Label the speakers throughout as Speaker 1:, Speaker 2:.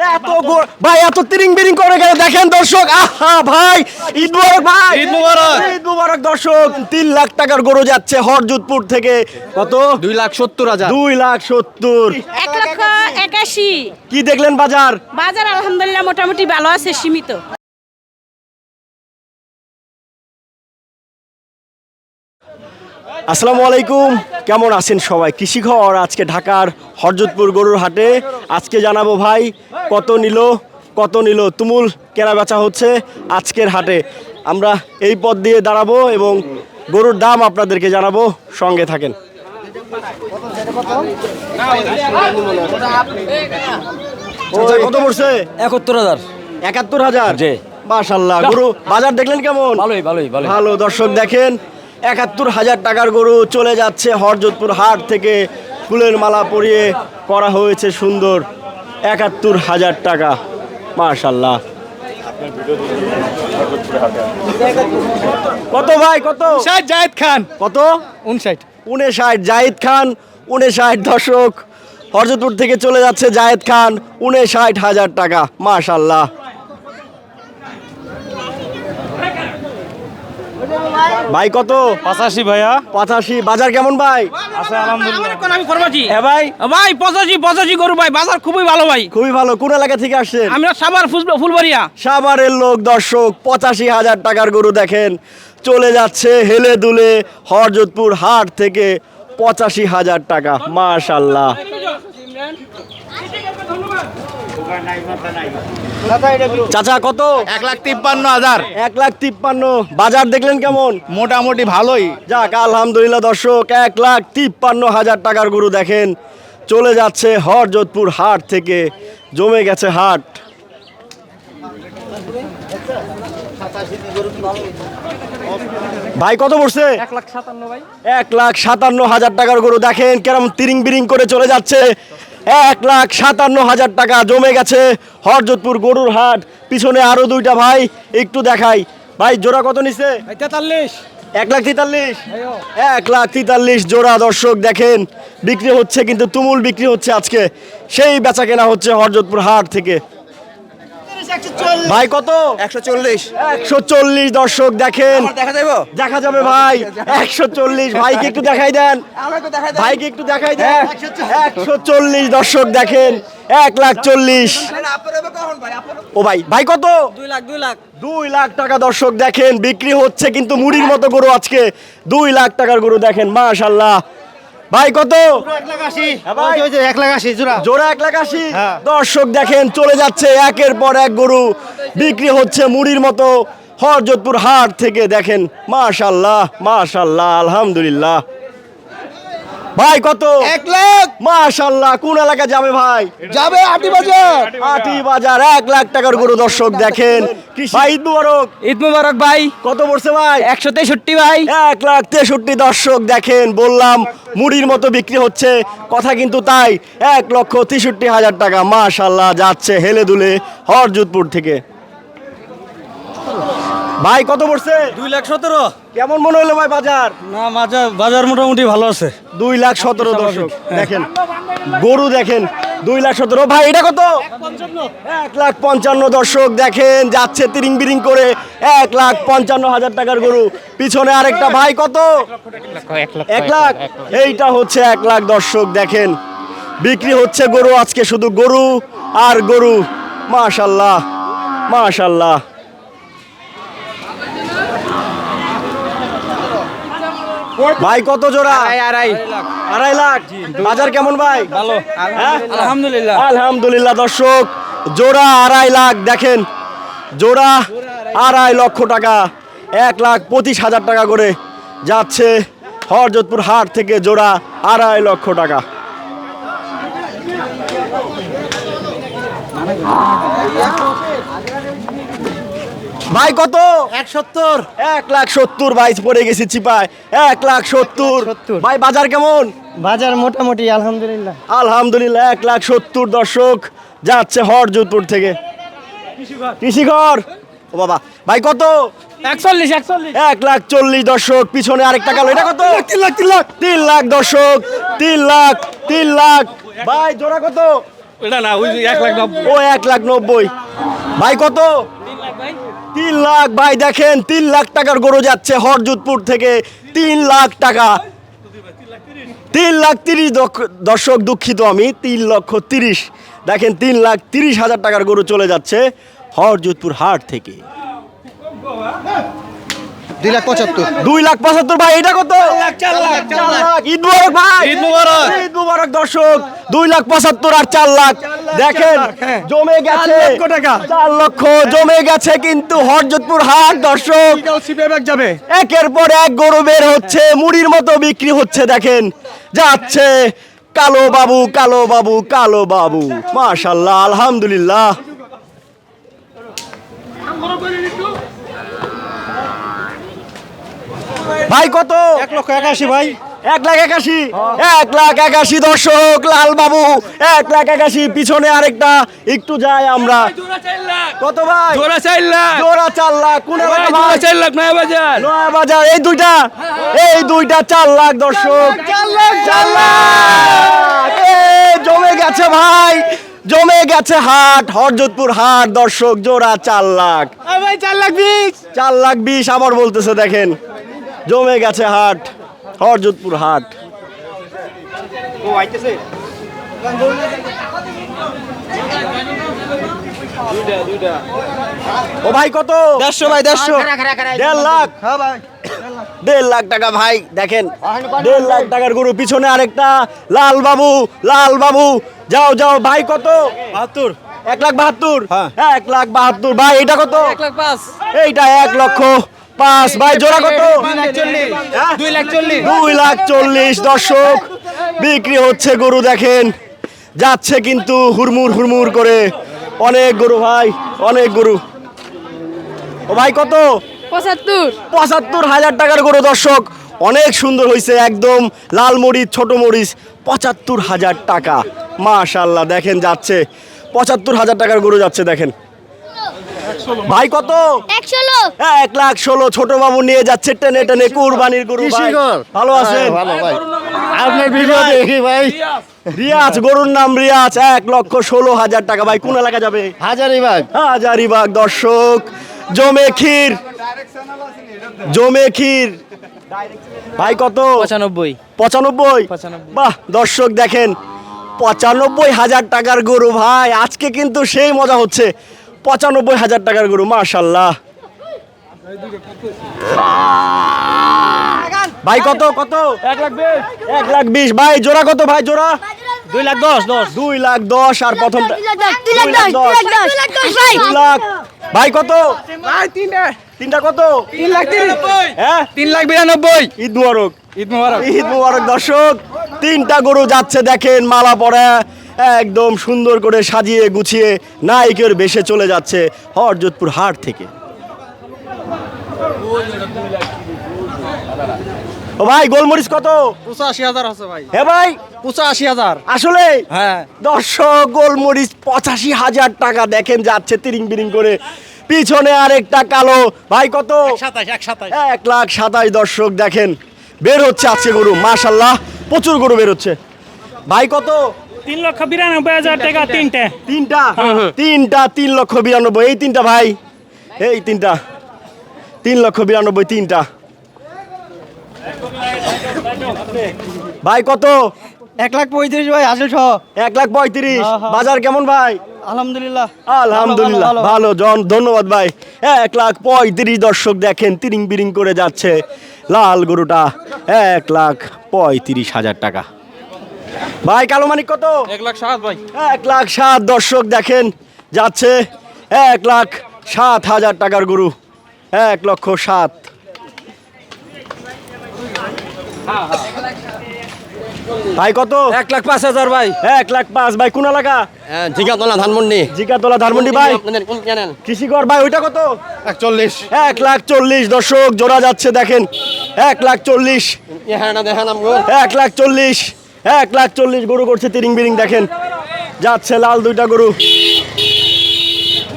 Speaker 1: এত গো- ভাই এত তিরিং বিরিং করে গেল দেখেন দর্শক আহা ভাই ঈদ মুবারক ভাই।
Speaker 2: ঈদ মুবারক।
Speaker 1: ঈদ মুবারক দর্শক তিন লাখ টাকার গরু যাচ্ছে হরজুতপুর থেকে। কত?
Speaker 2: দুই লাখ সত্তর হাজার।
Speaker 1: দুই লাখ সত্তর।
Speaker 3: এক লক্ষ একাশি।
Speaker 1: কি দেখলেন বাজার?
Speaker 3: বাজার আলহামদুলিল্লাহ মোটামুটি ভালো আছে সীমিত।
Speaker 1: আসসালামু আলাইকুম। কেমন আছেন সবাই? কৃষি ঘর আজকে ঢাকার হরজতপুর গরুর হাটে। আজকে জানাব ভাই কত নিল কত নিল? তুমুল কেনা বেচা হচ্ছে আজকের হাটে। আমরা এই পথ দিয়ে দাঁড়াবো এবং গরুর দাম আপনাদেরকে জানাব। সঙ্গে থাকেন। কত পড়ছে?
Speaker 4: একাত্তর হাজার।
Speaker 1: একাত্তর হাজার?
Speaker 4: জি।
Speaker 1: মাশাল্লাহ গরু বাজার দেখলেন কেমন?
Speaker 4: ভালোই ভালোই ভালোই।
Speaker 1: ভালো দর্শক দেখেন। একাত্তর হাজার টাকার গরু চলে যাচ্ছে হরজতপুর হাট থেকে। ফুলের মালা পরিয়ে করা হয়েছে সুন্দর একাত্তর হাজার টাকা। মাশাল্লাহ কত ভাই কত?
Speaker 2: ষাট জায়েদ খান।
Speaker 1: কত?
Speaker 2: উনষাট।
Speaker 1: উনষাট জাহিদ খান উনষাট দর্শক। হরজতপুর থেকে চলে যাচ্ছে জায়েদ খান উনষাট হাজার টাকা। মাশাল্লাহ ভাই কত
Speaker 2: পঁচাশি ভাইয়া
Speaker 1: পঁচাশি বাজার কেমন ভাই
Speaker 2: আছে আলহামদুলিল্লাহ
Speaker 5: আমি ফরমাছি
Speaker 1: হ্যাঁ ভাই
Speaker 5: ভাই পঁচাশি পঁচাশি গরু ভাই বাজার খুবই ভালো ভাই
Speaker 1: খুবই ভালো কোন এলাকা থেকে আসছেন
Speaker 5: আমরা সাবার ফুল- ফুলবাড়িয়া
Speaker 1: সাভারের লোক দর্শক পঁচাশি হাজার টাকার গরু দেখেন চলে যাচ্ছে হেলে দুলে হরজতপুর হাট থেকে পঁচাশি হাজার টাকা মাশাল্লাহ চাচা কত?
Speaker 2: এক লাখ তিপ্পান্ন হাজার।
Speaker 1: এক লাখ তিপ্পান্ন। বাজার দেখলেন কেমন?
Speaker 2: মোটামুটি ভালোই।
Speaker 1: যাক আলহামদুলিল্লাহ দর্শক এক লাখ তিপ্পান্ন হাজার টাকার গরু দেখেন। চলে যাচ্ছে হরজতপুর হাট থেকে। জমে গেছে হাট। ভাই কত পড়ছে?
Speaker 5: এক লাখ সাতান্ন
Speaker 1: এক লাখ সাতান্ন হাজার টাকার গরু দেখেন কেরম তিরিং বিরিং করে চলে যাচ্ছে। এক লাখ সাতান্ন হাজার টাকা জমে গেছে। হরজতপুর গরুর হাট। পিছনে আরও দুইটা ভাই একটু দেখাই। ভাই জোড়া কত নিছে?
Speaker 5: তেতাল্লিশ।
Speaker 1: এক লাখ তেতাল্লিশ? এক লাখ তেতাল্লিশ জোড়া দর্শক দেখেন। বিক্রি হচ্ছে কিন্তু তুমুল বিক্রি হচ্ছে আজকে। সেই বেচা কেনা হচ্ছে হরজতপুর হাট থেকে। ভাই কত?
Speaker 2: একশো চল্লিশ।
Speaker 1: একশো চল্লিশ দর্শক দেখেন।
Speaker 2: দেখা যাব
Speaker 1: দেখা যাবে ভাই। একশো চল্লিশ ভাইকে একটু দেখাই দেন। ভাইকে একটু দেখাই দেন। একশো চল্লিশ দর্শক দেখেন। এক লাখ চল্লিশ। ও ভাই ভাই কত?
Speaker 5: দুই লাখ দুই লাখ।
Speaker 1: দুই লাখ টাকা দর্শক দেখেন। বিক্রি হচ্ছে কিন্তু মুড়ির মতো গরু আজকে। দুই লাখ টাকার গরু দেখেন। মাশাল্লাহ ভাই কত? হ্যাঁ
Speaker 2: এক লাখ আশি জোড়া।
Speaker 1: জোড়া এক লাখ আশি?
Speaker 2: হ্যাঁ।
Speaker 1: দর্শক দেখেন চলে যাচ্ছে একের পর এক গরু। বিক্রি হচ্ছে মুড়ির মতো। হরজতপুর হাট থেকে দেখেন মাশাল্লাহ মাশাল্লাহ আলহামদুলিল্লাহ। ভাই কত?
Speaker 2: এক লাখ।
Speaker 1: মাশাল্লাহ কোন এলাকা যাবে ভাই?
Speaker 2: যাবে আটি বাজার।
Speaker 1: আটি বাজার এক লাখ টাকার গরু দর্শক দেখেন। ভাই ঈদ মুবারক।
Speaker 5: ঈদ মুবারক ভাই।
Speaker 1: কত পড়ছে ভাই?
Speaker 5: একশো তেষট্টি ভাই।
Speaker 1: এক লাখ তেষট্টি দর্শক দেখেন। বললাম মুড়ির মতো বিক্রি হচ্ছে। কথা কিন্তু তাই এক লক্ষ তেষট্টি হাজার টাকা। মাশাল্লাহ যাচ্ছে হেলে দুলে হরজুতপুর থেকে। ভাই কত পড়ছে?
Speaker 4: দুই লাখ সতেরো।
Speaker 1: কেমন মনে হলো ভাই বাজার?
Speaker 4: না বাজার বাজার মোটামুটি ভালো আছে।
Speaker 1: দুই লাখ সতেরো দর্শক দেখেন গরু দেখেন দুই লাখ সতেরো। ভাই এটা কত? এক লাখ পঞ্চান্ন দর্শক দেখেন যাচ্ছে তিরিং বিরিং করে এক লাখ পঞ্চান্ন হাজার টাকার গরু। পিছনে আরেকটা ভাই কত? এক লাখ। এইটা হচ্ছে এক লাখ দর্শক দেখেন। বিক্রি হচ্ছে গরু আজকে শুধু গরু আর গরু। মাশাল্লাহ মাশাল্লাহ। ভাই কত জোড়া?
Speaker 5: আড়াই
Speaker 1: আড়াই। লাখ। বাজার কেমন ভাই?
Speaker 4: ভালো।
Speaker 1: হ্যাঁ?
Speaker 4: আলহামদুলিল্লাহ।
Speaker 1: আলহামদুলিল্লাহ দর্শক। জোড়া আড়াই লাখ দেখেন। জোড়া আড়াই লক্ষ টাকা। এক লাখ পঁচিশ হাজার টাকা করে যাচ্ছে হরযোধপুর হাট থেকে জোড়া আড়াই লক্ষ টাকা। ভাই কত?
Speaker 4: এক সত্তর।
Speaker 1: এক লাখ সত্তর বাইশ পড়ে গেছি চিপায়। এক লাখ সত্তর। ভাই বাজার কেমন?
Speaker 4: বাজার মোটামুটি আলহামদুলিল্লাহ।
Speaker 1: আলহামদুলিল্লাহ এক লাখ সত্তর দর্শক। যাচ্ছে হরজতপুর থেকে। কৃষিঘর। ও বাবা। ভাই কত?
Speaker 5: একচল্লিশ একচল্লিশ।
Speaker 1: এক লাখ চল্লিশ দর্শক। পিছনে আরেকটা গেল এটা কত? তিন লাখ তিন লাখ তিন লাখ দর্শক। তিন লাখ তিন লাখ। ভাই জোড়া কত?
Speaker 4: এটা না ওই এক লাখ নব্বই।
Speaker 1: ও এক লাখ নব্বই। ভাই কত? তিন লাখ ভাই। দেখেন, তিন লাখ টাকার গরু যাচ্ছে হরজুতপুর থেকে। তিন লাখ টাকা। তিন লাখ তিরিশ দর্শক দুঃখিত আমি, তিন লক্ষ তিরিশ। দেখেন, তিন লাখ তিরিশ হাজার টাকার গরু চলে যাচ্ছে হরজুতপুর হাট থেকে।
Speaker 2: দুই লাখ পঁচাত্তর।
Speaker 1: দুই লাখ পঁচাত্তর ভাই এটা কত? ঈদ মুবারক ভাই।
Speaker 4: ঈদ মুবারক।
Speaker 1: ঈদ মুবারক দর্শক। দুই লাখ পঁচাত্তর আর চার লাখ। দেখেন জমে গেছে।
Speaker 4: লক্ষ।
Speaker 1: চার লক্ষ জমে গেছে কিন্তু হরজতপুর হাট দর্শক।
Speaker 4: যাবে।
Speaker 1: একের পর এক গরু বের হচ্ছে মুড়ির মতো বিক্রি হচ্ছে দেখেন। যাচ্ছে কালো বাবু কালো বাবু কালো বাবু। মাশাল্লাহ আলহামদুলিল্লাহ। ভাই কত?
Speaker 4: এক লক্ষ একাশি ভাই।
Speaker 1: এক লাখ একাশি। এক লাখ একাশি দর্শক লাল বাবু এক লাখ একাশি পিছনে আরেকটা। একটু যাই আমরা। কত ভাই?
Speaker 5: জোড়া চার লাখ।
Speaker 1: জোড়া চার লাখ। কোন
Speaker 5: চার লাখ নয় বাজার।
Speaker 1: নয়া বাজার। এই দুইটা? এই দুইটা চার লাখ দর্শক। চার লাখ চার লাখ এ, জমে গেছে ভাই। জমে গেছে হাট হরজতপুর হাট দর্শক জোড়া চার লাখ।
Speaker 4: ভাই চার লাখ বিশ।
Speaker 1: চার লাখ বিশ আবার বলতেছে দেখেন। জমে গেছে হাট হরজতপুর হাট। ও ভাই কত?
Speaker 2: দেড়শো ভাই দেড়শো।
Speaker 1: দেড় লাখ।
Speaker 2: হ্যাঁ ভাই।
Speaker 1: দেড় লাখ টাকা ভাই দেখেন। দেড় লাখ টাকার গরু পিছনে আরেকটা। লাল বাবু লাল বাবু। যাও যাও ভাই কত?
Speaker 4: বাহাত্তর।
Speaker 1: এক লাখ বাহাত্তর?
Speaker 2: হ্যাঁ।
Speaker 1: এক লাখ বাহাত্তর। ভাই এটা কত?
Speaker 5: এক লাখ পাঁচ।
Speaker 1: এইটা এক লক্ষ। পাঁচ। ভাই জোড়া কত?
Speaker 5: দুই লাখ চল্লিশ।
Speaker 1: দুই লাখ চল্লিশ দর্শক। বিক্রি হচ্ছে গরু দেখেন। যাচ্ছে কিন্তু হুড়মুড় হুড়মুড় করে। অনেক গরু ভাই অনেক গরু। ও ভাই কত?
Speaker 3: পঁচাত্তর।
Speaker 1: পঁচাত্তর হাজার টাকার গরু দর্শক। অনেক সুন্দর হয়েছে একদম লাল মরিচ ছোট মরিচ। পঁচাত্তর হাজার টাকা। মাশাল্লাহ দেখেন যাচ্ছে। পঁচাত্তর হাজার টাকার গরু যাচ্ছে দেখেন। ভাই কত?
Speaker 6: একশো
Speaker 1: এক লাখ ষোলো ছোট বাবু নিয়ে যাচ্ছে টেনে টেনে কুরবানির গরু ভাই। ভালো আছেন?
Speaker 2: আপনার ভিডিও দেখি ভাই।
Speaker 1: রিয়াজ। গরুর নাম রিয়াজ। এক লক্ষ ষোলো হাজার টাকা ভাই। কোন এলাকা যাবে?
Speaker 2: হাজারিবাগ
Speaker 1: হাজারিবাগ দর্শক। জমে ক্ষীর। জমে ক্ষীর। ভাই কত?
Speaker 5: পঁচানব্বই?
Speaker 1: পঁচানব্বই। বাহ দর্শক দেখেন। পঁচানব্বই হাজার টাকার গরু ভাই। আজকে কিন্তু সেই মজা হচ্ছে। পঁচানব্বই হাজার টাকার গরু মাশাল্লাহ। ভাই কত কত? এক লাখ বিশ। এক লাখ বিশ। ভাই জোড়া কত ভাই জোড়া?
Speaker 4: দুই লাখ দশ দশ।
Speaker 1: দুই লাখ দশ আর
Speaker 6: প্রথম লাখ ভাই
Speaker 1: কত?
Speaker 5: ভাই তিনটা।
Speaker 1: তিনটা কত?
Speaker 5: তিন লাখ
Speaker 1: হ্যাঁ?
Speaker 5: তিন লাখ বিরানব্বই।
Speaker 1: ঈদ মুবারক।
Speaker 5: ঈদ মুবারক।
Speaker 1: ঈদ মুবারক দর্শক। তিনটা গরু যাচ্ছে দেখেন মালা পরা। একদম সুন্দর করে সাজিয়ে গুছিয়ে নায়কের বেশে চলে যাচ্ছে হরযোধপুর হাট থেকে। ও ভাই গোলমরিচ কত?
Speaker 4: পঁচাশি হাজার আছে ভাই।
Speaker 1: হ্যাঁ ভাই?
Speaker 4: পঁচাশি হাজার।
Speaker 1: আসলে?
Speaker 4: হ্যাঁ।
Speaker 1: দর্শক গোলমরিচ পঁচাশি হাজার টাকা দেখেন যাচ্ছে তিরিং বিরিং করে। পিছনে আরেকটা কালো। ভাই কত?
Speaker 4: সাতাশ এক
Speaker 1: এক লাখ সাতাশ দর্শক দেখেন। বের হচ্ছে আজকে গরু মাশাল্লাহ প্রচুর গরু বের হচ্ছে। ভাই কত?
Speaker 7: তিন লক্ষ বিরানব্বই হাজার টাকা তিনটে।
Speaker 1: তিনটা। তিনটা? তিন লক্ষ বিরানব্বই। এই তিনটা ভাই। এই তিনটা। তিন লক্ষ বিরানব্বই তিনটা। ভাই কত?
Speaker 4: এক লাখ পঁয়ত্রিশ ভাই আসল সহ।
Speaker 1: এক লাখ পঁয়ত্রিশ।
Speaker 4: হ্যাঁ, হ্যাঁ।
Speaker 1: বাজার কেমন ভাই?
Speaker 4: আলহামদুলিল্লাহ।
Speaker 1: আলহামদুলিল্লাহ।
Speaker 4: ভালো
Speaker 1: জন ধন্যবাদ ভাই। এক লাখ পঁয়ত্রিশ দর্শক দেখেন তিরিং বিরিং করে যাচ্ছে লাল গরুটা। এক লাখ পঁয়ত্রিশ হাজার টাকা। ভাই কালো মানিক কত?
Speaker 5: এক লাখ সাত ভাই।
Speaker 1: এক লাখ সাত দর্শক দেখেন যাচ্ছে। এক লাখ সাত হাজার টাকার গরু। এক লক্ষ সাত। ভাই কত?
Speaker 5: এক লাখ পাঁচ হাজার ভাই।
Speaker 1: এক লাখ পাঁচ। ভাই কোন এলাকা?
Speaker 2: ঝিঙ্গাতলা ধানমন্ডি।
Speaker 1: জিকাতলা ধানমন্ডি ভাই। কৃষিকর ভাই ওইটা কত?
Speaker 2: একচল্লিশ।
Speaker 1: এক লাখ চল্লিশ দর্শক জোড়া যাচ্ছে দেখেন। এক লাখ চল্লিশ।
Speaker 2: দেখান
Speaker 1: এক লাখ চল্লিশ। এক লাখ চল্লিশ গরু করছে তিরিং বিরিং দেখেন। যাচ্ছে লাল দুইটা গরু।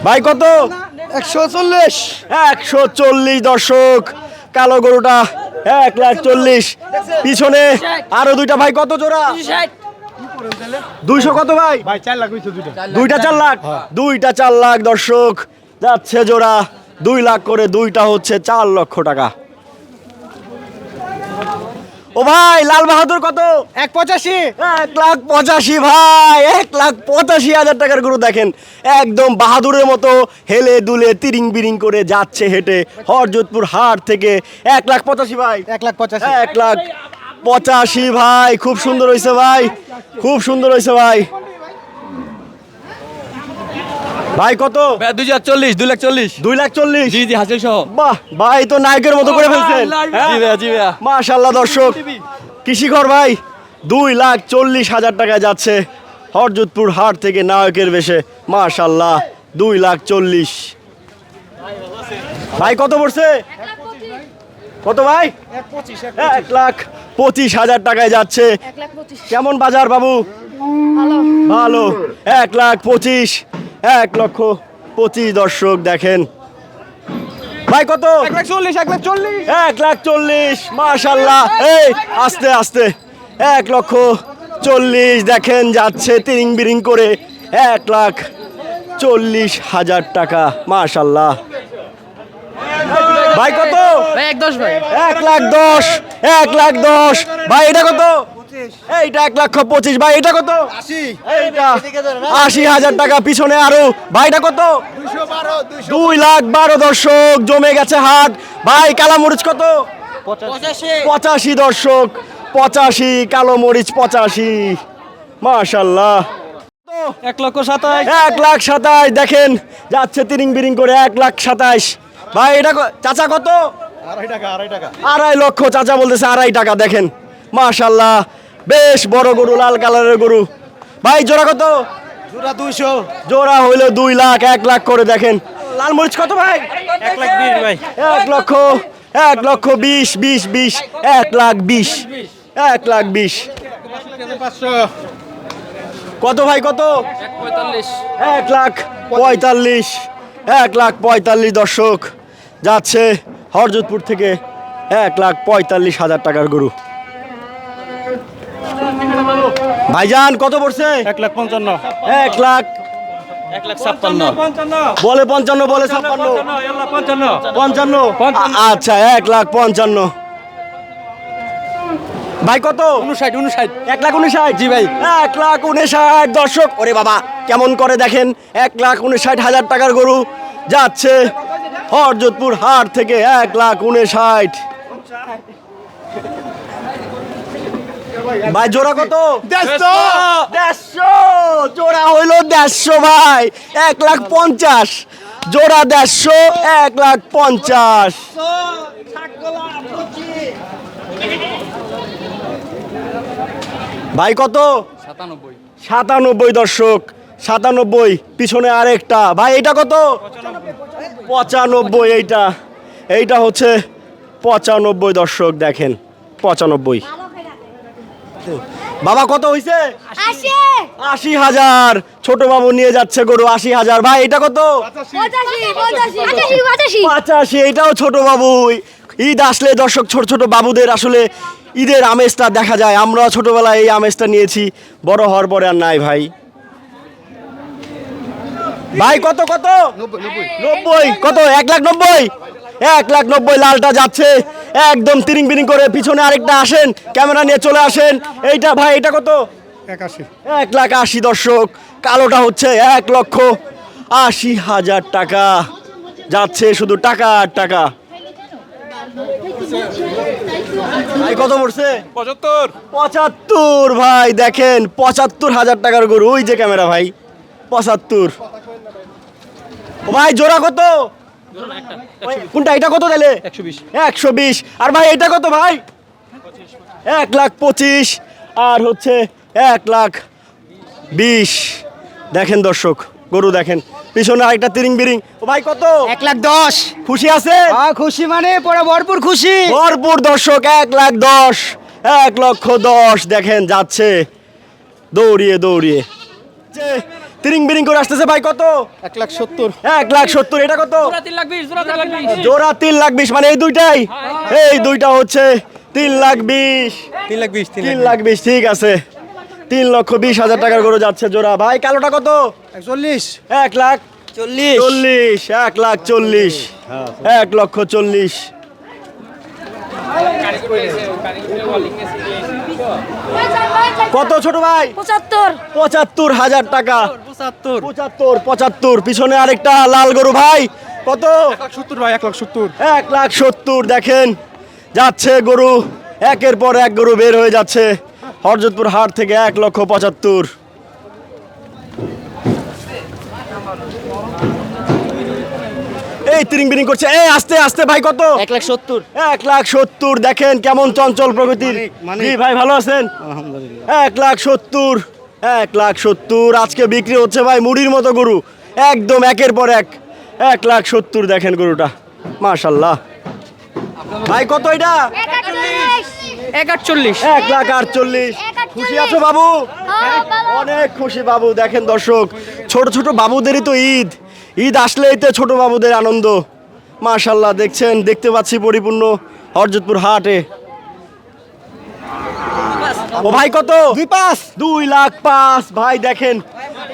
Speaker 1: ভাই কত?
Speaker 2: একশো চল্লিশ।
Speaker 1: একশো চল্লিশ দর্শক কালো গরুটা এক লাখ চল্লিশ। পিছনে আরও দুইটা ভাই কত জোড়া? দুইশো কত ভাই?
Speaker 2: ভাই চার লাখ দুইটা।
Speaker 1: দুইটা চার লাখ? দুইটা চার লাখ দর্শক যাচ্ছে জোড়া। দুই লাখ করে দুইটা হচ্ছে চার লক্ষ টাকা। ও ভাই লাল বাহাদুর কত?
Speaker 4: এক পঁচাশি।
Speaker 1: এক লাখ পঁচাশি ভাই এক লাখ পঁচাশি হাজার টাকার গরু দেখেন। একদম বাহাদুরের মতো হেলে দুলে তিরিং বিরিং করে যাচ্ছে হেঁটে হরযোধপুর হাট থেকে। এক লাখ পঁচাশি ভাই।
Speaker 4: এক লাখ পঁচাশি।
Speaker 1: এক লাখ পঁচাশি ভাই খুব সুন্দর হয়েছে ভাই খুব সুন্দর হয়েছে ভাই। ভাই কত?
Speaker 5: দুই হাজার চল্লিশ দুই লাখ চল্লিশ।
Speaker 1: দুই লাখ চল্লিশ?
Speaker 5: জি জি হাসিল সহ।
Speaker 1: বাহ ভাই তো নায়কের মতো করে ফেলছে
Speaker 5: জি ভাইয়া জি ভাইয়া।
Speaker 1: মাশাল্লাহ দর্শক। কৃষিকর ভাই দুই লাখ চল্লিশ হাজার টাকা যাচ্ছে। হরযোধপুর হাট থেকে নায়কের বেশে। মাশাল্লাহ দুই লাখ চল্লিশ। ভাই কত পড়ছে? কত ভাই? এক লাখ পঁচিশ হাজার টাকায় যাচ্ছে। কেমন বাজার বাবু? ভালো। এক লাখ পঁচিশ এক লক্ষ পঁচিশ দর্শক দেখেন। ভাই কত?
Speaker 4: এক লাখ চল্লিশ এক লাখ চল্লিশ।
Speaker 1: এক লাখ চল্লিশ মাশাল্লাহ এই আস্তে আস্তে। এক লক্ষ চল্লিশ দেখেন যাচ্ছে তিরিং বিরিং করে। এক লাখ চল্লিশ হাজার টাকা মাশাল্লাহ ভাই কত?
Speaker 5: এক দশ ভাই।
Speaker 1: এক লাখ দশ এক লাখ দশ। ভাই এটা কত? এইটা এক লক্ষ পঁচিশ। ভাই এটা কত? এইটা আশি হাজার টাকা পিছনে আরও। ভাইটা কত? দুই লাখ বারো দর্শক জমে গেছে হাট। ভাই কালা মরিচ কত? পঁচাশি দর্শক পঁচাশি কালো মরিচ পঁচাশি। মাশাল্লাহ।
Speaker 4: এক লক্ষ সাতাশ।
Speaker 1: এক লাখ সাতাশ দেখেন যাচ্ছে তিরিং বিরিং করে এক লাখ সাতাশ। ভাই এটা চাচা কত?
Speaker 2: আড়াই টাকা আড়াই টাকা।
Speaker 1: আড়াই লক্ষ চাচা বলতেছে আড়াই টাকা দেখেন। মাশাল্লাহ বেশ বড় গরু লাল কালারের গরু। ভাই জোড়া কত?
Speaker 2: জোড়া দুইশো।
Speaker 1: জোড়া হইল দুই লাখ এক লাখ করে দেখেন। লাল মরিচ কত ভাই?
Speaker 7: এক লাখ বিশ ভাই।
Speaker 1: এক লক্ষ এক লক্ষ বিশ বিশ বিশ এক লাখ বিশ এক লাখ বিশ। কত ভাই কত?
Speaker 5: পঁয়তাল্লিশ।
Speaker 1: এক লাখ পঁয়তাল্লিশ এক লাখ পঁয়তাল্লিশ দর্শক। যাচ্ছে হরযোধপুর থেকে এক লাখ পঁয়তাল্লিশ হাজার টাকার গরু ভাইজান কত পড়ছে
Speaker 7: এক লাখ পঞ্চান্ন
Speaker 1: এক লাখ বলে পঞ্চান্ন বলে ছাপ্পান্ন
Speaker 7: পঞ্চান্ন
Speaker 1: আচ্ছা এক লাখ পঞ্চান্ন ভাই কত
Speaker 5: উনষাট উনষাট
Speaker 1: এক লাখ উনষাট জি ভাই এক লাখ উনষাট দর্শক ওরে বাবা কেমন করে দেখেন এক লাখ উনষাট হাজার টাকার গরু যাচ্ছে হরযোধপুর হাট থেকে এক লাখ উনষাট। ভাই জোড়া কত? দেড়শো। দেড়শো। জোড়া হইল দেড়শো ভাই। এক লাখ পঞ্চাশ। জোড়া দেড়শো এক লাখ পঞ্চাশ। ভাই কত?
Speaker 5: সাতানব্বই।
Speaker 1: সাতানব্বই দর্শক। সাতানব্বই পিছনে আরেকটা। ভাই এটা কত? পঁচানব্বই এইটা। এইটা হচ্ছে পঁচানব্বই দর্শক দেখেন পঁচানব্বই। বাবা কত হইছে?
Speaker 6: আশি।
Speaker 1: হাজার। ছোট বাবু নিয়ে যাচ্ছে গরু আশি হাজার। ভাই এটা কত?
Speaker 6: পঁচাশি।
Speaker 1: এটাও ছোট বাবু। ঈদ আসলে দর্শক ছোট ছোট বাবুদের আসলে ঈদের আমেজটা দেখা যায়। আমরা ছোটবেলায় এই আমেজটা নিয়েছি। বড় হওয়ার পরে আর নাই ভাই। ভাই কত কত? নব্বই। কত? এক লাখ নব্বই? এক লাখ নব্বই লালটা যাচ্ছে। একদম তিরিং বিরিং করে পিছনে আরেকটা আসেন। ক্যামেরা নিয়ে চলে আসেন। এইটা ভাই এটা কত? এক লাখ আশি দর্শক। কালোটা হচ্ছে এক লক্ষ আশি হাজার টাকা। যাচ্ছে শুধু টাকা আর টাকা। ভাই কত পড়ছে
Speaker 5: পঁচাত্তর।
Speaker 1: পঁচাত্তর ভাই দেখেন পঁচাত্তর হাজার টাকার গরু। ওই যে ক্যামেরা ভাই পঁচাত্তর। ভাই জোড়া কত? কোনটা এটা কত তাহলে?
Speaker 5: একশো বিশ।
Speaker 1: আর ভাই এটা কত ভাই? এক লাখ পঁচিশ। আর হচ্ছে এক লাখ বিশ। দেখেন দর্শক গরু দেখেন। পিছনে আরেকটা তিরিং বিরিং। ও ভাই কত?
Speaker 4: এক লাখ দশ।
Speaker 1: খুশি আছে?
Speaker 4: খুশি মানে পরে ভরপুর খুশি।
Speaker 1: ভরপুর দর্শক এক লাখ দশ এক লক্ষ দশ। দেখেন যাচ্ছে। দৌড়িয়ে দৌড়িয়ে। তিরিং বিরিং করে আসতেছে ভাই কত?
Speaker 2: এক লাখ সত্তর।
Speaker 1: এক লাখ সত্তর এটা কত?
Speaker 5: জোড়া তিন লাখ বিশ
Speaker 1: জোড়া তিন লাখ বিশ। মানে এই দুইটাই? এই দুইটা হচ্ছে তিন লাখ বিশ।
Speaker 4: তিন লাখ বিশ
Speaker 1: তিন লাখ বিশ ঠিক আছে। তিন লক্ষ বিশ হাজার টাকার গরু যাচ্ছে জোড়া। ভাই কালোটা কত?
Speaker 2: একচল্লিশ।
Speaker 1: এক লাখ চল্লিশ। চল্লিশ এক লাখ চল্লিশ। এক লক্ষ চল্লিশ। কত ছোট ভাই?
Speaker 6: পঁচাত্তর।
Speaker 1: পঁচাত্তর হাজার টাকা।
Speaker 7: পঁচাত্তর।
Speaker 1: পঁচাত্তর পঁচাত্তর। পিছনে আরেকটা লাল গরু ভাই। কত?
Speaker 2: সত্তর ভাই এক লাখ সত্তর।
Speaker 1: এক লাখ সত্তর দেখেন। যাচ্ছে গরু। একের পর এক গরু বের হয়ে যাচ্ছে। হরজতপুর হাট থেকে এক লক্ষ পঁচাত্তর। এই তিরিং বিরিং করছে। এই আস্তে আস্তে ভাই কত?
Speaker 4: এক লাখ সত্তর।
Speaker 1: এক লাখ সত্তর দেখেন কেমন চঞ্চল প্রকৃতির। জি ভাই ভালো আছেন? এক লাখ সত্তর এক লাখ সত্তর আজকে বিক্রি হচ্ছে ভাই মুড়ির মতো গরু। একদম একের পর এক। এক লাখ সত্তর দেখেন গরুটা। মাশাল্লাহ ভাই কত এটা?
Speaker 5: এক আটচল্লিশ
Speaker 1: এক লাখ আটচল্লিশ। খুশি আছো বাবু। অনেক খুশি বাবু দেখেন দর্শক। ছোট ছোট বাবুদেরই তো ঈদ। ঈদ আসলেই তো ছোট বাবুদের আনন্দ। মাশাল্লাহ দেখছেন দেখতে পাচ্ছি পরিপূর্ণ হরজতপুর হাটে। ও ভাই কত? দুই পাঁচ। দুই লাখ পাঁচ ভাই দেখেন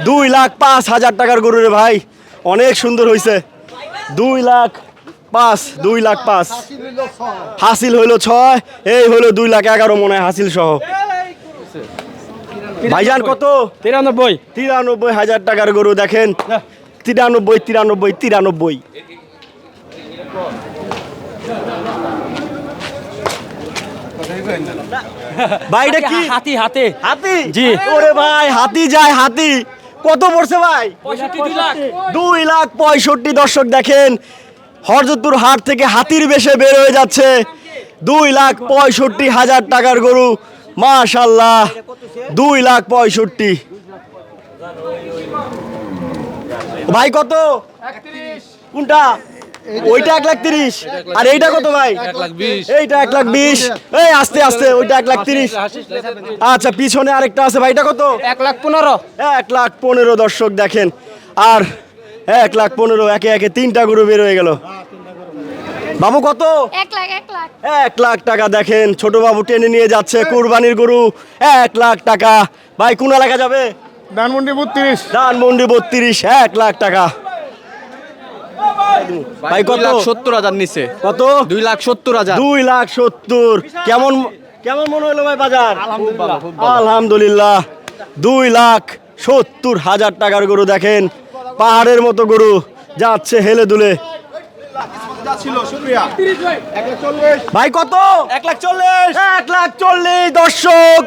Speaker 1: দুই লাখ পাঁচ হাজার টাকার গরু রে ভাই। অনেক সুন্দর হয়েছে দুই লাখ পাঁচ দুই লাখ পাঁচ। হাসিল হইল ছয় এই হইল দুই লাখ এগারো মনে হয় হাসিল সহ। ভাইজান কত?
Speaker 7: তিরানব্বই।
Speaker 1: তিরানব্বই হাজার টাকার গরু দেখেন। তিরানব্বই তিরানব্বই তিরানব্বই। ভাই এটা কি?
Speaker 7: হাতি হাতে।
Speaker 1: হাতি?
Speaker 7: জি।
Speaker 1: ওরে ভাই হাতি যায় হাতি। কত পড়ছে ভাই?
Speaker 5: দুই লাখ
Speaker 1: পঁয়ষট্টি দর্শক দেখেন। হরজতপুর হাট থেকে হাতির বেশে বের হয়ে যাচ্ছে। দুই লাখ পঁয়ষট্টি হাজার টাকার গরু। মাশাল্লাহ। দুই লাখ পঁয়ষট্টি। ভাই কত? কোনটা? ওইটা এক লাখ তিরিশ। আর এইটা কত ভাই? এইটা এক লাখ বিশ। এই আস্তে আস্তে ওইটা এক লাখ তিরিশ। আচ্ছা পিছনে আরেকটা আছে ভাইটা কত?
Speaker 5: এক লাখ পনেরো।
Speaker 1: এক লাখ পনেরো দর্শক দেখেন। আর এক লাখ পনেরো একে একে তিনটা গরু বের হয়ে গেল। বাবু কত?
Speaker 6: এক লাখ এক লাখ।
Speaker 1: টাকা দেখেন ছোট বাবু টেনে নিয়ে যাচ্ছে কুরবানির গরু। এক লাখ টাকা। ভাই কোন এলাকা যাবে?
Speaker 2: ধানমন্ডি বত্রিশ।
Speaker 1: ধানমন্ডি বত্রিশ এক লাখ টাকা। ভাই কত?
Speaker 4: সত্তর হাজার নিচে।
Speaker 1: কত?
Speaker 4: দুই লাখ সত্তর হাজার।
Speaker 1: দুই লাখ সত্তর। কেমন কেমন মনে হলো ভাই বাজার? আলহামদুলিল্লাহ। দুই লাখ সত্তর হাজার টাকার গরু দেখেন। পাহাড়ের মতো গরু যাচ্ছে হেলে দুলে। ভাই কত? এক লাখ চল্লিশ। এক লাখ চল্লিশ দর্শক।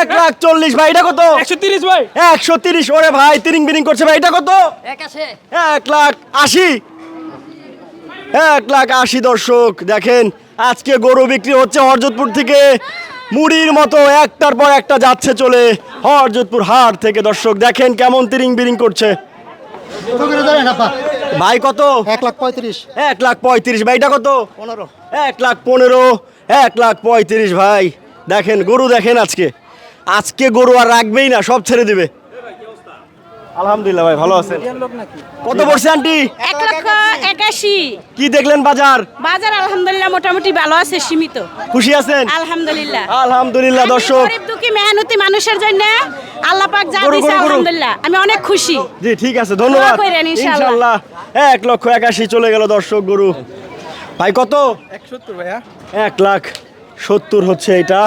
Speaker 1: এক লাখ চল্লিশ ভাই এটা কত?
Speaker 7: একশো তিরিশ ভাই।
Speaker 1: একশো তিরিশ ওরে ভাই তিরিং বিরিং করছে ভাই এটা কত? এক লাখ আশি। এক লাখ আশি দর্শক দেখেন আজকে গরু বিক্রি হচ্ছে হরজতপুর থেকে। মুড়ির মতো একটার পর একটা যাচ্ছে চলে হরজতপুর হাট থেকে দর্শক দেখেন কেমন তিরিং বিরিং করছে। ভাই কত?
Speaker 2: এক লাখ পঁয়ত্রিশ।
Speaker 1: এক লাখ পঁয়ত্রিশ ভাই এটা কত? পনেরো। এক লাখ পনেরো এক লাখ পঁয়ত্রিশ ভাই। দেখেন গরু দেখেন আজকে। আজকে গরু আর রাখবেই না সব ছেড়ে দিবে। আলহামদুলিল্লাহ ভাই ভালো আছেন। কত পড়ছে আন্টি?
Speaker 3: এক লক্ষ একাশি।
Speaker 1: কি দেখলেন বাজার?
Speaker 3: বাজার আলহামদুলিল্লাহ মোটামুটি ভালো আছে সীমিত।
Speaker 1: খুশি আছেন?
Speaker 3: আলহামদুলিল্লাহ।
Speaker 1: আলহামদুলিল্লাহ
Speaker 3: আমি
Speaker 1: দর্শক।
Speaker 3: গরিব দুঃখী মেহনতি মানুষের জন্য আল্লাহ পাক যা দিয়েছে। আলহামদুলিল্লাহ আমি অনেক খুশি।
Speaker 1: জি ঠিক আছে ধন্যবাদ।
Speaker 3: ইনশাআল্লাহ।
Speaker 1: ইনশাআল্লাহ। এক লক্ষ একাশি চলে গেল দর্শক গরু। ভাই কত?
Speaker 2: এক সত্তর ভাইয়া।
Speaker 1: এক লাখ সত্তর হচ্ছে এটা।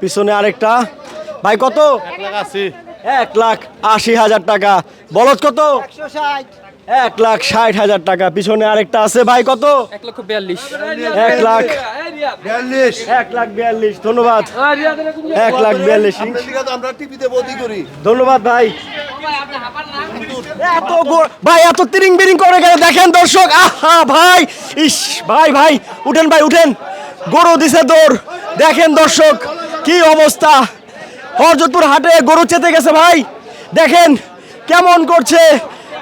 Speaker 1: পিছনে আরেকটা। ভাই কত? এক লাখ আশি। হাজার টাকা। বলদ কত? এক লাখ ষাট হাজার টাকা। পিছনে আরেকটা আছে। ভাই কত?
Speaker 5: এক লক্ষ বিয়াল্লিশ।
Speaker 1: এক লাখ। এক লাখ বিয়াল্লিশ। ধন্যবাদ। এক লাখ বিয়াল্লিশ
Speaker 2: আমরা টিভিতে বদি করি।
Speaker 1: ধন্যবাদ ভাই। এত ভাই এত তিরিং বিরিং করে গেলে দেখেন দর্শক। আহা ভাই। ইস ভাই ভাই। উঠেন ভাই উঠেন। গরু দিছে দৌড়। দেখেন দর্শক কি অবস্থা। হরজতপুর হাটে গরু চেতে গেছে ভাই। দেখেন কেমন করছে,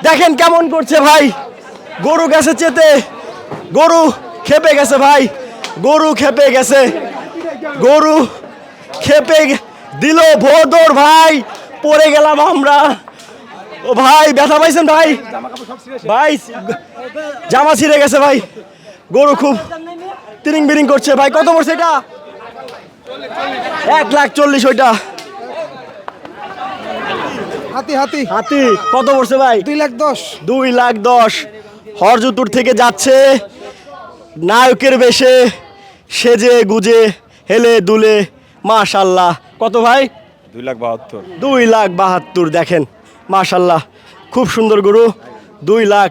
Speaker 1: দেখেন কেমন করছে ভাই। গরু গেছে চেতে, গরু খেপে গেছে ভাই, গরু খেপে গেছে, গরু খেপে দিল ভোদর ভাই, পড়ে গেলাম আমরা। ও ভাই, ব্যথা পাইছেন ভাই? ভাই, জামা ছিঁড়ে গেছে ভাই। গরু খুব তিরিং বিরিং করছে ভাই। কত পড়ছে এটা? এক লাখ চল্লিশ ওইটা।
Speaker 2: হাতি হাতি।
Speaker 1: হাতি কত পড়ছে ভাই?
Speaker 2: দুই লাখ দশ।
Speaker 1: দুই লাখ দশ। হরজুতুর থেকে যাচ্ছে। নায়কের বেশে সেজে গুজে হেলে দুলে মাশাল্লাহ। কত ভাই?
Speaker 8: দুই লাখ বাহাত্তর।
Speaker 1: দুই লাখ বাহাত্তর দেখেন। মাশাল্লাহ খুব সুন্দর গরু। দুই লাখ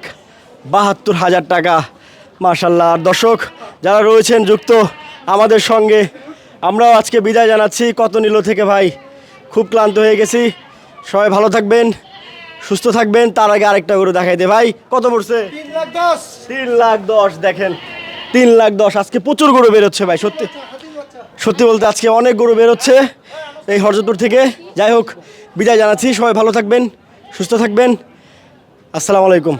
Speaker 1: বাহাত্তর হাজার টাকা। মাশাল্লাহ আর দর্শক যারা রয়েছেন যুক্ত আমাদের সঙ্গে আমরাও আজকে বিদায় জানাচ্ছি। কত নিল থেকে ভাই? খুব ক্লান্ত হয়ে গেছি। সবাই ভালো থাকবেন সুস্থ থাকবেন। তার আগে আরেকটা গরু দেখাই দে ভাই। কত পড়ছে?
Speaker 2: তিন লাখ দশ।
Speaker 1: তিন লাখ দশ দেখেন। তিন লাখ দশ। আজকে প্রচুর গরু বেরোচ্ছে ভাই সত্যি। সত্যি বলতে আজকে অনেক গরু বেরোচ্ছে এই হরজতুর থেকে। যাই হোক বিদায় জানাচ্ছি। সবাই ভালো থাকবেন সুস্থ থাকবেন। আসসালামু আলাইকুম।